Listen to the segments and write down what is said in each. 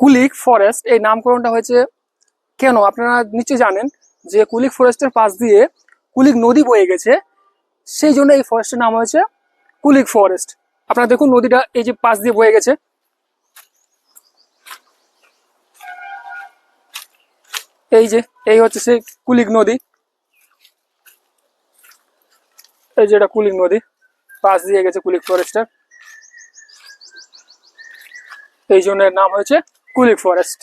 Kulik forest, এই নামকরণটা হয়েছে কেন? আপনারা নিশ্চয়ই জানেন যে কুলিক ফরেস্টের পাশ দিয়ে কুলিক নদী বয়ে গেছে। সেই জন্য এই ফরেস্টের নাম হয়েছে কুলিক ফরেস্ট। আপনারা দেখুন নদীটা এই যে পাশ দিয়ে বয়ে গেছে। এই যে, এই হচ্ছে সেই কুলিক নদী। এই যে এটা কুলিক নদী, পাশ দিয়ে গেছে কুলিক ফরেস্টের। এই জন্য নাম হয়েছে কুলিক ফরেস্ট।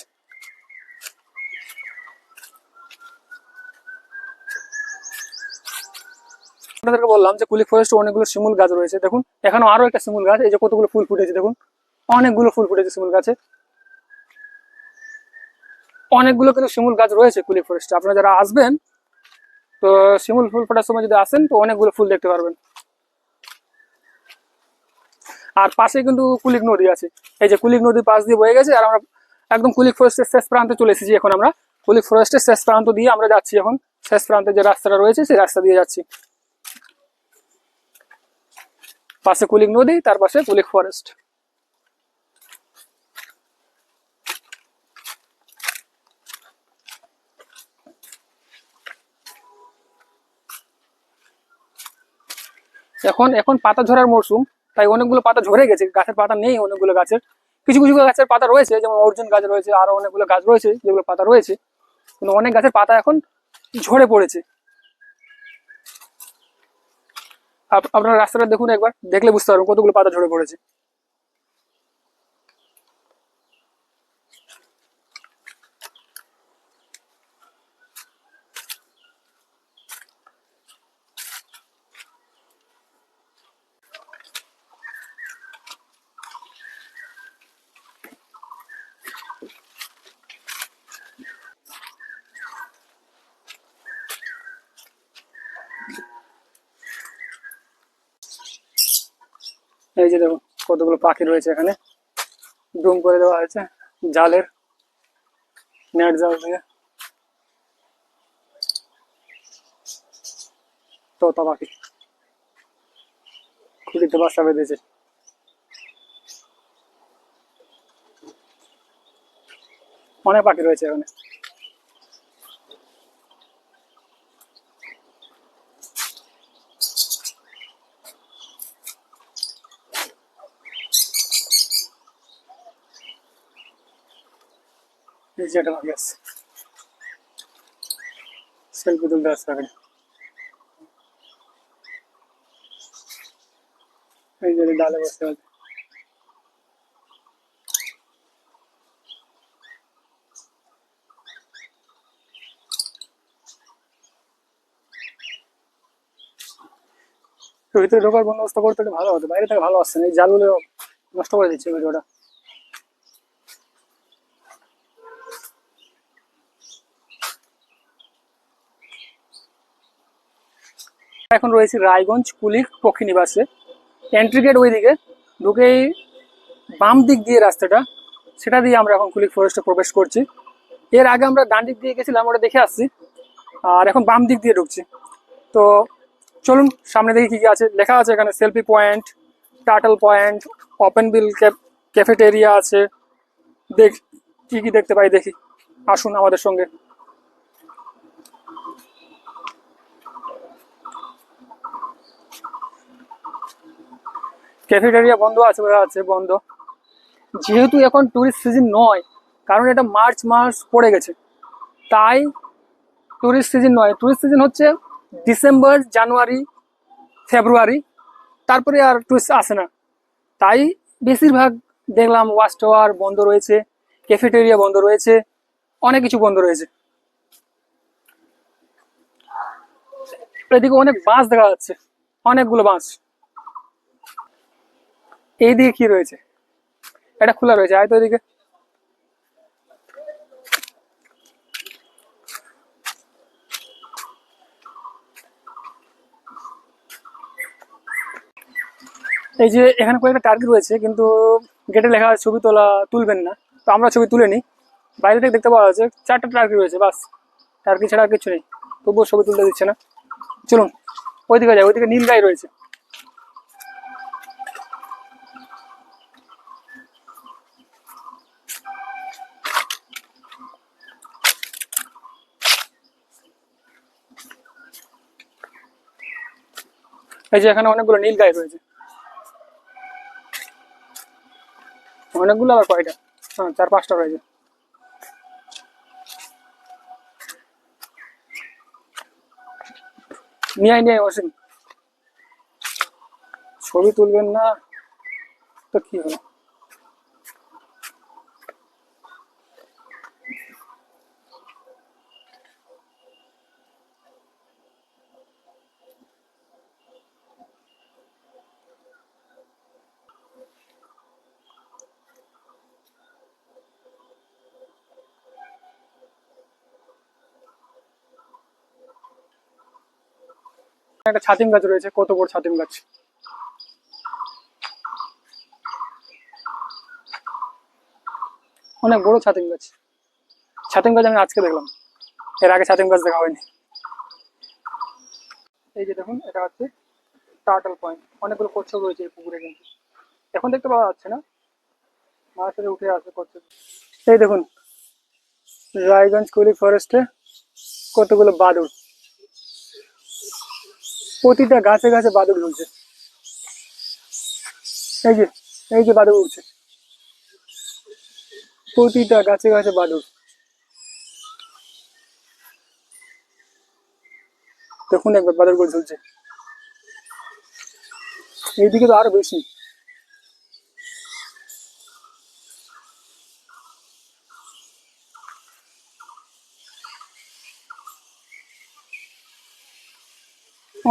আপনাদেরকে বললাম যে কুলিক ফরেস্টে অনেকগুলো শিমুল গাছ রয়েছে। দেখুন এখানে আরও একটা শিমুল গাছ, এই যে কতগুলো ফুল ফুটেছে, দেখুন। অনেকগুলো ফুল ফুটেছে শিমুল গাছে। অনেকগুলো কিন্তু শিমুল গাছ রয়েছে কুলিক ফরেস্টে। আপনারা যারা আসবেন, তো শিমুল ফুল ফোটার সময় যদি আসেন, তো অনেকগুলো ফুল দেখতে পারবেন। আর পাশে কিন্তু কুলিক নদী আছে। এই যে কুলিক নদী পাশ দিয়ে বয়ে গেছে, আর আমরা একদম কুলিক ফরেস্টের শেষ প্রান্তে চলে এসেছি এখন আমরা। কুলিক ফরেস্টের শেষ প্রান্ত দিয়ে আমরা যাচ্ছি এখন। শেষ প্রান্তে যে রাস্তাটা রয়েছে, সেই রাস্তা দিয়ে যাচ্ছি। পাশে কুলিক নদী, তার পাশে কুলিক ফরেস্ট। এখন এখন পাতা ঝরার মরশুম তাই অনেকগুলো পাতা ঝরে গেছে। গাছের পাতা নেই অনেকগুলো গাছের। কিছু কিছু গাছের পাতা রয়েছে, যেমন অর্জুন গাছ রয়েছে, আরও অনেকগুলো গাছ রয়েছে যেগুলো পাতা রয়েছে, কিন্তু অনেক গাছের পাতা এখন ঝরে পড়েছে। আপ- আপনারা রাস্তাটা দেখুন একবার, দেখলে বুঝতে পারবেন কতগুলো পাতা ঝরে পড়েছে। এই যে দেখুন, কতগুলো পাখি রয়েছে এখানে। ডুম করে দেওয়া হয়েছে, জালের নেট জাল থেকে তোতা পাখি। খুঁটিতে বাসা বেঁধেছে। অনেক পাখি রয়েছে এখানে। এই যে পাখি আছে। সেলফি তুলতে আসছে এখানে এই যে ডালে বসে আছে। ভিতরে ঢোকার বন্দোবস্ত করতে ভালো হতো। বাইরে থেকে ভালো আসছে না। এই জালগুলো নষ্ট করে দিচ্ছে ভিডিওটা এখন রয়েছে রায়গঞ্জ কুলিক পক্ষী নিবাসে। এন্ট্রি গেট ওইদিকে। ঢুকেই বাম দিক দিয়ে রাস্তাটা, সেটা দিয়ে আমরা এখন কুলিক ফরেস্টে প্রবেশ করছি। এর আগে আমরা ডান দিক দিয়ে গেছিলাম, ওটা দেখে আসছি। আর এখন বাম দিক দিয়ে ঢুকছি। তো চলুন, সামনে দেখি কি কি আছে। লেখা আছে এখানে selfie point turtle point open bill cafeteria আছে। দেখ, কি কি দেখতে পাই, দেখি। আসুন আমাদের সঙ্গে। ক্যাফেটেরিয়া বন্ধ আছে বোঝা যাচ্ছে বন্ধ। যেহেতু এখন টুরিস্ট সিজন নয়, কারণ এটা মার্চ মাস পড়ে গেছে। তাই টুরিস্ট সিজন নয় টুরিস্ট সিজন হচ্ছে ডিসেম্বর, জানুয়ারি, ফেব্রুয়ারি, তারপরে আর টুরিস্ট আসে না। তাই বেশিরভাগ দেখলাম ওয়াচ টাওয়ার বন্ধ রয়েছে ক্যাফেটেরিয়া বন্ধ রয়েছে, অনেক কিছু বন্ধ রয়েছে। এদিকে অনেক বাঁশ দেখা যাচ্ছে, অনেকগুলো বাঁশ এই দিকে কি রয়েছে? এটা খোলা রয়েছে, আয় তো এদিকে। এই যে এখানে কয়েকটা টার্গেট রয়েছে, কিন্তু গেটে লেখা ছবি তোলা, তুলবেন না। তো আমরা ছবি তুলে নিই। বাইরে থেকে দেখতে পাওয়া যাচ্ছে, চারটা টার্গেট রয়েছে, বাস। টার্কি ছাড়া আর কিছু নেই। তবুও ছবি তুলতে দিচ্ছে না। চলুন, ওইদিকে যাই, ওইদিকে নীল গাই রয়েছে। এই যে এখানে অনেকগুলো নীল গায়ে রয়েছে। অনেকগুলো আবার কয়টা? হ্যাঁ চার পাঁচটা রয়েছে। নিয়ে নিয়ে আয়, ছবি তুলবেন না তো কি হলো একটা ছাতিম গাছ রয়েছে, কত বড় ছাতিম গাছ? অনেক বড় ছাতিম গাছ। ছাতিম গাছ আমি আজকে দেখলাম। এর আগে ছাতিম গাছ দেখা হয়নি। এই যে দেখুন, এটা হচ্ছে টার্টল পয়েন্ট অনেকগুলো কচ্ছপ রয়েছে এই পুকুরে কিন্তু। এখন দেখতে পাওয়া যাচ্ছে না। থেকে উঠে আসে কচ্ছপ। এই দেখুন, রায়গঞ্জ কুলি ফরেস্টে কতগুলো বাদুড়। প্রতিটা গাছে গাছে বাদুড় ঝুলছে। এই যে এই যে বাদুড় উঠছে। প্রতিটা গাছে গাছে বাদুড়। দেখুন একবার বাদুড় করে ঝুলছে। এইদিকে তো আরও বেশি।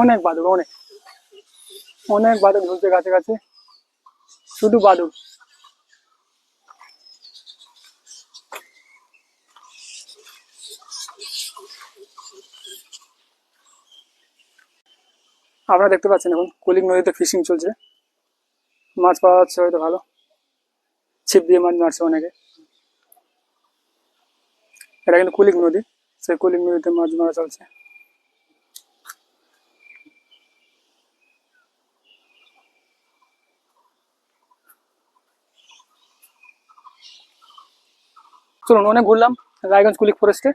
অনেক বাদুড়, অনেক। অনেক বাদুড় ঝুলছে গাছে গাছে শুধু বাদুড়। আপনারা দেখতে পাচ্ছেন এখন কুলিক নদীতে ফিশিং চলছে। মাছ পাওয়া যাচ্ছে হয়তো ভালো। ছিপ দিয়ে মাছ মারছে অনেকে। এটা কিন্তু কুলিক নদী। সেই কুলিক নদীতে মাছ মারা চলছে। চলুন, অনেক ঘুরলাম, রায়গঞ্জ কুলিক ফরেস্টে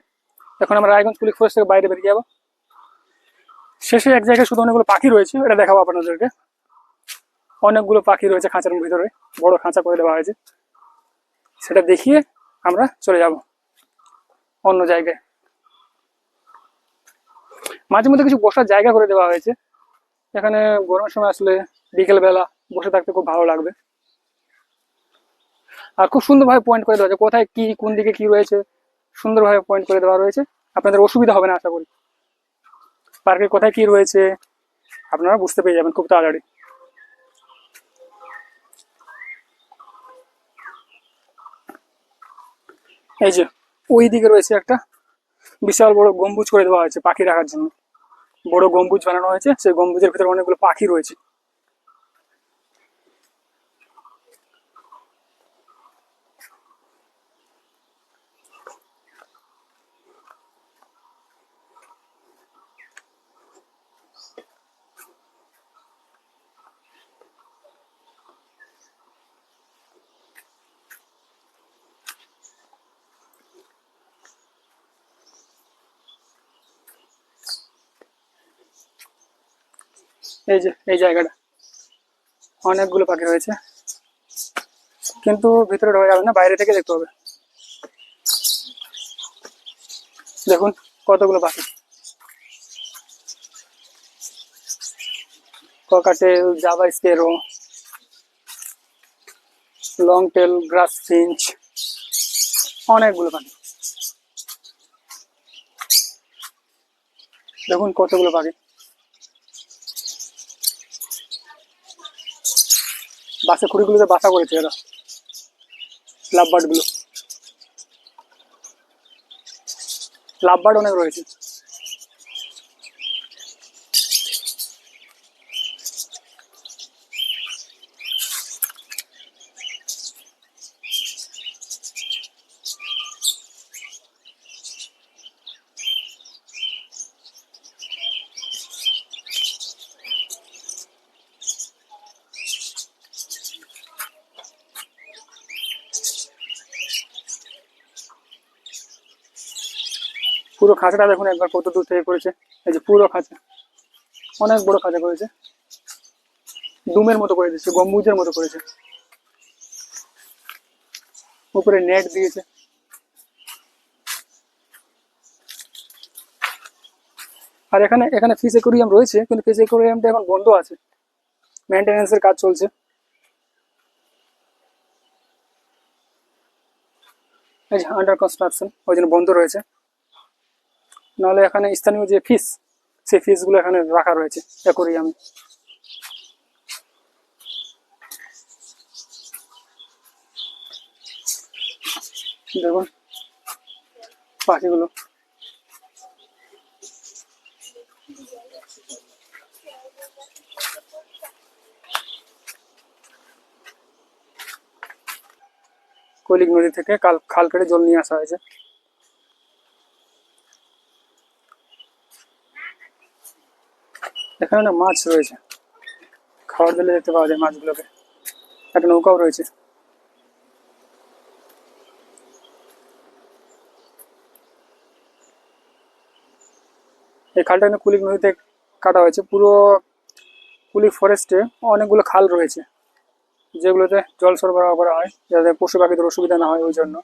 এখন আমরা রায়গঞ্জ কুলিক ফরেস্ট থেকে বাইরে বেরিয়ে যাব। শেষে এক জায়গায় শুধু অনেকগুলো পাখি রয়েছে, এটা দেখাবো আপনাদেরকে। অনেকগুলো পাখি রয়েছে খাঁচার ভিতরে, বড় খাঁচা করে দেওয়া হয়েছে। সেটা দেখিয়ে আমরা চলে যাব অন্য জায়গায়। মাঝে মধ্যে কিছু বসার জায়গা করে দেওয়া হয়েছে। এখানে গরমের সময় আসলে বিকেলবেলা বসে থাকতে খুব ভালো লাগবে। আর খুব সুন্দরভাবে পয়েন্ট করে দেওয়া কোথায় কি, কোন দিকে কি রয়েছে, সুন্দরভাবে পয়েন্ট করে দেওয়া রয়েছে। আপনাদের অসুবিধা হবে না, আশা করি। পার্কে কোথায় কি রয়েছে, আপনারা বুঝতে পেরে যাবেন খুব তাড়াতাড়ি। এই যে, ওই দিকে রয়েছে একটা বিশাল বড় গম্বুজ করে দেওয়া হয়েছে পাখি রাখার জন্য। বড় গম্বুজ বানানো হয়েছে, সেই গম্বুজের ভিতরে অনেকগুলো পাখি রয়েছে। এই যে, এই জায়গাটা। অনেকগুলো পাখি রয়েছে। কিন্তু ভিতরে ঢোকা যাবে না, বাইরে থেকে দেখতে হবে। দেখুন, কতগুলো পাখি। Cockatiel Java sparrow long tail grass finch, অনেকগুলো পাখি। দেখুন, কতগুলো পাখি। বাসা খুঁড়িগুলোতে বাসা করেছে এরা। লাভবার্ডগুলো লাভবার্ড অনেক রয়েছে। পুরো খাঁচাটা দেখুন একবার কত দূর থেকে করেছে। এই যে পুরো খাঁচা। অনেক বড় খাঁচা করেছে। ডুমের মতো করে দিয়েছে, গম্বুজের মতো করেছে। উপরে নেট দিয়েছে। আর এখানে এখানে ফিস একুরিয়াম রয়েছে, কিন্তু ফিস একুরিয়ামটা এখন বন্ধ আছে। মেনটেন্যান্সের কাজ চলছে। এই যে আন্ডার কনস্ট্রাকশন ওই জন্য বন্ধ রয়েছে। নাহলে এখানে স্থানীয় যে ফিস সেই ফিসগুলো এখানে রাখা রয়েছে অ্যাকোরিয়ামে দেখুন, পাখিগুলো। কৈলিক নদী থেকে কাল, খাল কেটে জল নিয়ে আসা হয়েছে। এখানে না মাছ রয়েছে। খাবার দিলে দেখতে পাওয়া যায় মাছগুলোকে। একটা নৌকাও রয়েছে। এই খালটা কিন্তু কুলিক নদীতে কাটা হয়েছে। পুরো কুলিক ফরেস্টে অনেকগুলো খাল রয়েছে। যেগুলোতে জল সরবরাহ করা হয়, যাতে পশু পাখিদের অসুবিধা না হয় ওই জন্য।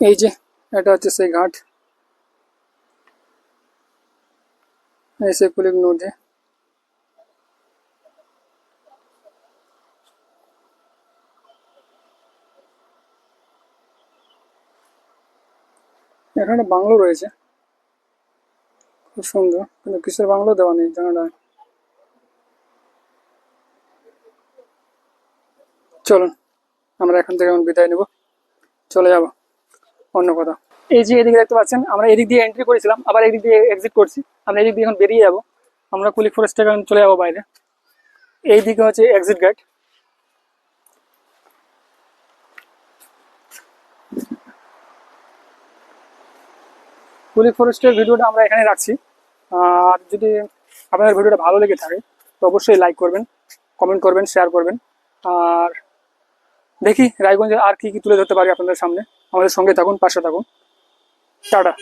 এই যে, এটা হচ্ছে সেই ঘাট। এই সে কুলিক নদী। এখানে বাংলো রয়েছে। খুব সুন্দর, কিন্তু কিসের বাংলো দেওয়া নেই জানাটা চলুন, আমরা এখান থেকে এখন বিদায় নেব। চলে যাব। অন্য কথা এই যে এদিকে দেখতে পাচ্ছেন, আমরা এদিক দিয়ে এন্ট্রি করেছিলাম, আবার এদিক দিয়ে এক্সিট করছি। আমরা এদিক দিয়ে এখন বেরিয়ে যাব। আমরা কুলিক ফরেস্টে এখন চলে যাব বাইরে। এই দিকে হচ্ছে এক্সিট গেট কুলিক ফরেস্টের ভিডিওটা আমরা এখানে রাখছি। আর যদি আপনাদের ভিডিওটা ভালো লেগে থাকে, তো অবশ্যই লাইক করবেন কমেন্ট করবেন শেয়ার করবেন। আর দেখি রায়গঞ্জে আর কি কি তুলে ধরতে পারি আপনাদের সামনে। আমাদের সঙ্গে থাকুন পাশে থাকুন। টাটা।